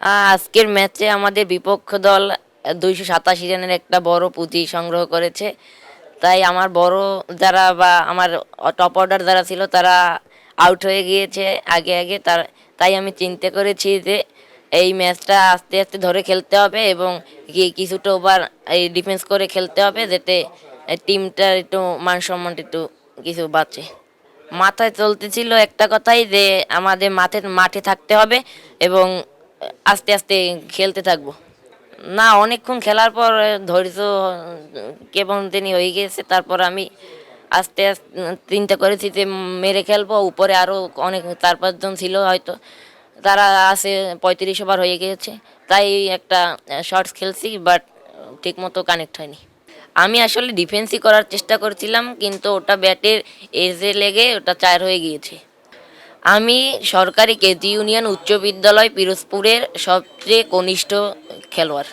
আজকের ম্যাচে আমাদের বিপক্ষ দল দুইশো সাতাশি রানের একটা বড় পুঁজি সংগ্রহ করেছে। তাই আমার বড় যারা বা আমার টপ অর্ডার যারা ছিল তারা আউট হয়ে গিয়েছে আগে আগে। তার, তাই আমি চিন্তা করেছি যে এই ম্যাচটা আস্তে আস্তে ধরে খেলতে হবে এবং কিছুটা ওভার এই ডিফেন্স করে খেলতে হবে যাতে টিমটার একটু মান সম্মানটা একটু কিছু বাঁচে। মাথায় চলতেছিল একটা কথাই যে আমাদের মাঠে মাঠে থাকতে হবে এবং আস্তে আস্তে খেলতে থাকব। না, অনেকক্ষণ খেলার পর ধৈর্য কেমন তিনি হয়ে গেছে, তারপর আমি আস্তে আস্তে, চিন্তা করেছি যে মেরে খেলব, উপরে আরও অনেক চার পাঁচজন ছিল হয়তো, তারা আছে পঁয়ত্রিশ ওভার হয়ে গিয়েছে তাই একটা শর্টস খেলছি বাট ঠিকমতো কানেক্ট হয়নি। আমি আসলে ডিফেন্সই করার চেষ্টা করছিলাম, কিন্তু ওটা ব্যাটের এজে লেগে ওটা চার হয়ে গিয়েছে। আমি সরকারি কেতি ইউনিয়ন উচ্চ বিদ্যালয় পিরোজপুরের সবচেয়ে কনিষ্ঠ খেলোয়াড়।